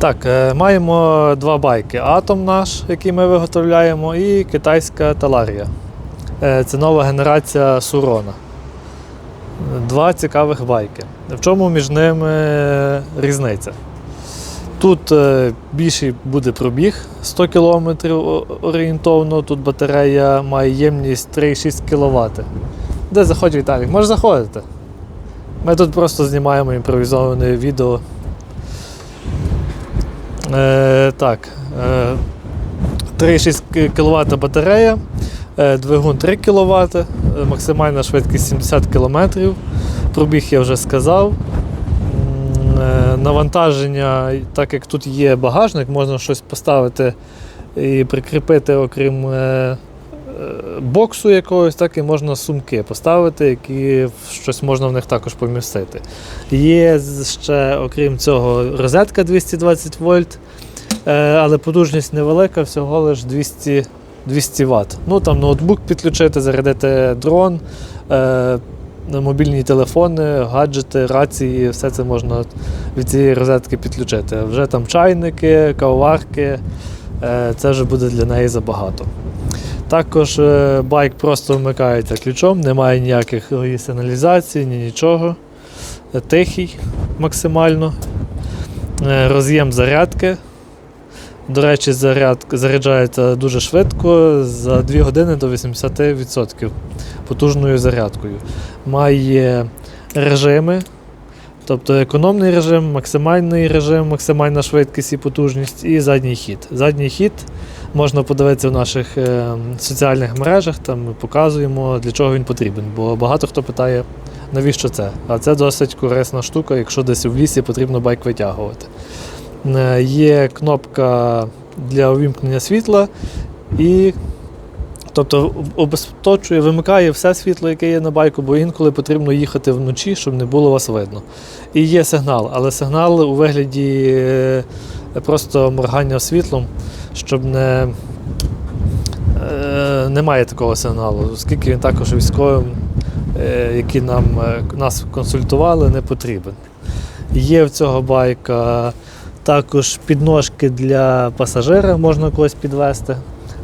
Так, е, маємо два байки: Атом наш, який ми виготовляємо, і китайська Таларія. Е, Це нова генерація Сурона. Два цікавих байки. В чому між ними різниця? Тут е, більший буде пробіг 100 км орієнтовно, тут батарея має ємність 3,6 кВт. Де заходь Віталік? Може заходити. Ми тут просто знімаємо імпровізоване відео. Е, так. Е, 3,6 кВт батарея, е, двигун 3 кВт, е, максимальна швидкість 70 км. Пробіг я вже сказав. Е, Навантаження, так як тут є багажник, можна щось поставити і прикріпити, окрім е, боксу якогось, так і можна сумки поставити, які щось можна в них також помістити. Є ще, окрім цього, розетка 220 вольт, е, але потужність невелика, всього лише 200, 200 Вт. Ну там ноутбук підключити, зарядити дрон, е, мобільні телефони, гаджети, рації, все це можна від цієї розетки підключити. Вже там чайники, кавоварки, е, це вже буде для неї забагато. Також е, байк просто вмикається ключом, немає ніяких ні сигналізації, ні нічого. Е, Тихий максимально. Е, Роз'єм зарядки. До речі, заряд, заряджається дуже швидко, за 2 години до 80% потужною зарядкою. Має режими, тобто економний режим, максимальний режим, максимальна швидкість і потужність, і задній хід. Задній хід можна подивитися в наших е, соціальних мережах, там ми показуємо, для чого він потрібен. Бо багато хто питає, навіщо це. А це досить корисна штука, якщо десь у лісі потрібно байк витягувати. Е, Є кнопка для увімкнення світла і тобто обесточує, вимикає все світло, яке є на байку, бо інколи потрібно їхати вночі, щоб не було вас видно. І є сигнал, але сигнал у вигляді е, просто моргання світлом, щоб не. е, Немає такого сигналу, оскільки він також військовим, е, які нам, нас консультували, не потрібен. Є в цього байка також підножки для пасажира, можна когось підвести.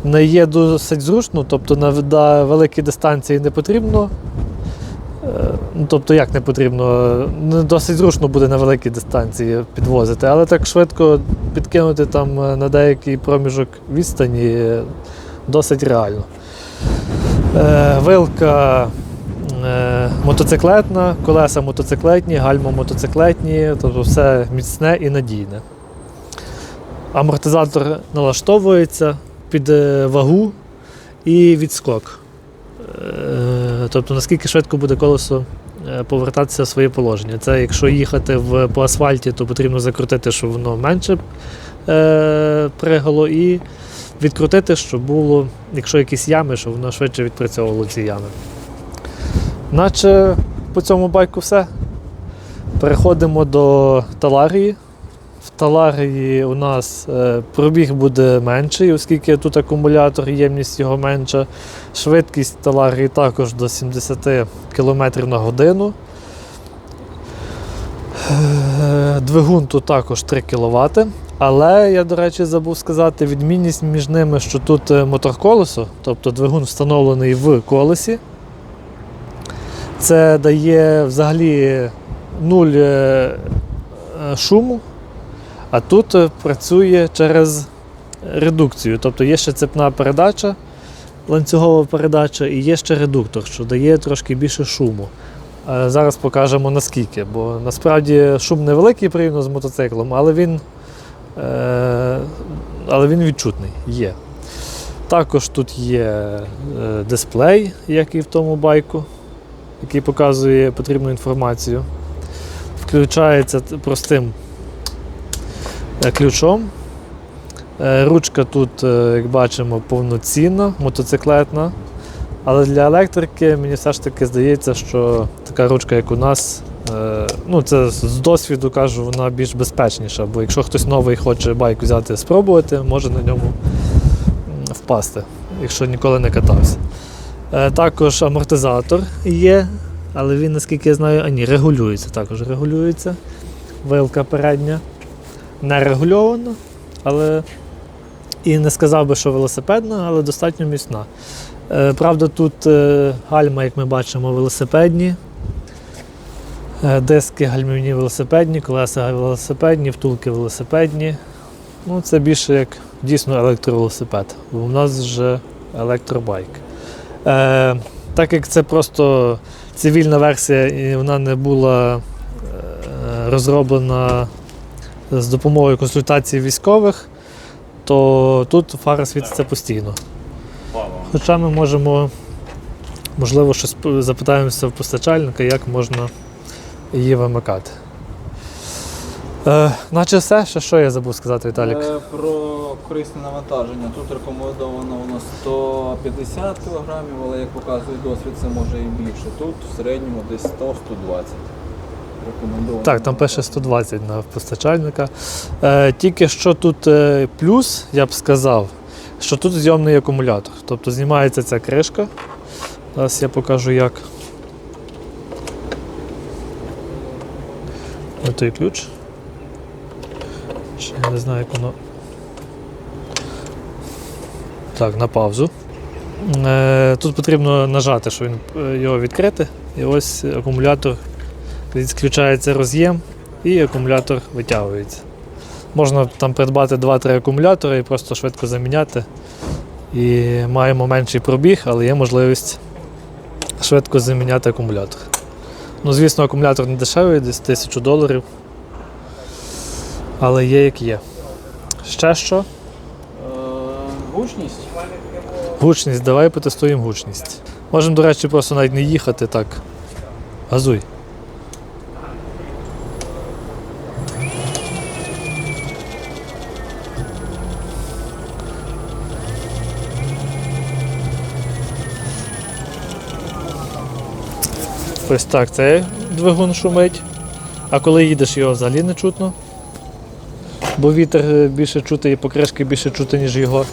Не є досить зручно, тобто на великій дистанції не потрібно. е, Ну, тобто, як не потрібно, досить зручно буде на великій дистанції підвозити, але так швидко підкинути там е, на деякий проміжок відстані е, досить реально. Вилка мотоциклетна, колеса мотоциклетні, гальма мотоциклетні, тобто все міцне і надійне. Амортизатор налаштовується під е, вагу і відскок. Е, Тобто наскільки швидко буде колесо е, повертатися в своє положення. Це якщо їхати в, по асфальті, то потрібно закрутити, щоб воно менше е, пригало, і відкрутити, щоб було, якщо якісь ями, щоб воно швидше відпрацьовувало ці ями. Наче по цьому байку все. Переходимо до таларії. В таларії у нас е, пробіг буде менший, оскільки тут акумулятор, ємність його менша. Швидкість таларії також до 70 км на годину. Е, Двигун тут також 3 кВт. Але я, до речі, забув сказати, відмінність між ними, що тут е, мотор-колесо, тобто двигун встановлений в колесі. Це дає взагалі нуль шуму, а тут е, працює через редукцію. Тобто є ще цепна передача, ланцюгова передача і є ще редуктор, що дає трошки більше шуму. Е, Зараз покажемо наскільки, бо насправді шум невеликий порівняно з мотоциклом, але він, е, але він відчутний є. Також тут є дисплей, як і в тому байку, який показує потрібну інформацію. Включається простим ключом. Е, Ручка тут, е, як бачимо, повноцінна, мотоциклетна. Але для електрики мені все ж таки здається, що така ручка, як у нас, е, ну це з досвіду кажу, вона більш безпечніша, бо якщо хтось новий хоче байк взяти спробувати, може на ньому впасти, якщо ніколи не катався. Е, Також амортизатор є, але він, наскільки я знаю, а ні, регулюється, також регулюється. Вилка передня. Не регульована, але і не сказав би, що велосипедна, але достатньо міцна. Е, Правда, тут е, гальма, як ми бачимо, велосипедні. Е, Диски гальмівні велосипедні, колеса велосипедні, втулки велосипедні. Ну, це більше як дійсно електровелосипед, в нас вже електробайк. Е, так як це просто цивільна версія і вона не була розроблена з допомогою консультацій військових, то тут фара світиться постійно. Хоча ми можемо, можливо, щось запитаємося в постачальника, як можна її вимикати. Е, наче все, ще що я забув сказати, Віталік. Е, Про корисне навантаження. Тут рекомендовано воно 150 кг, але як показує досвід, це може і більше. Тут в середньому десь 100-120. Рекомендовано. Так, там пише 120 на постачальника. Е, тільки що тут е, плюс, я б сказав, що тут зйомний акумулятор. Тобто знімається ця кришка. Зараз я покажу як. Ось той ключ. Ще не знаю, як воно. Так, на паузу. Е, тут потрібно нажати, щоб він, е, його відкрити. І ось акумулятор відключається роз'єм і акумулятор витягується. Можна там придбати 2-3 акумулятори і просто швидко заміняти. І маємо менший пробіг, але є можливість швидко заміняти акумулятор. Ну, звісно, акумулятор не дешевий, десь 1000 доларів. Але є як є. Ще що? Е, Гучність. Гучність, давай потестуємо гучність. Можемо, до речі, просто навіть не їхати так. Газуй. Ось так цей двигун шумить. А коли їдеш, його взагалі не чутно. Бо вітер е, більше чути і покришки більше чути, ніж його.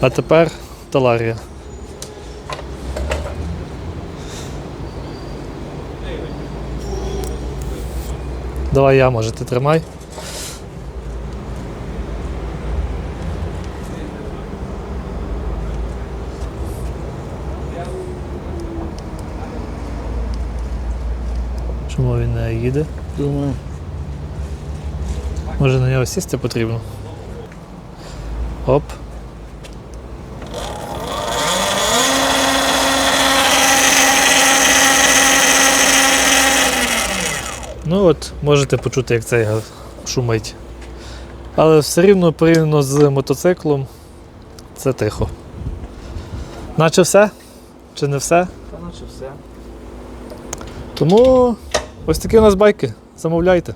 А тепер таларія. Давай я, може, ти тримай. Чому він не їде? Думаю. Може на нього сісти потрібно? Оп. Ну от, можете почути, як цей га- шумить. Але все рівно порівняно з мотоциклом це тихо. Наче все? Чи не все? Та наче все. Тому ось такі у нас байки. Замовляйте.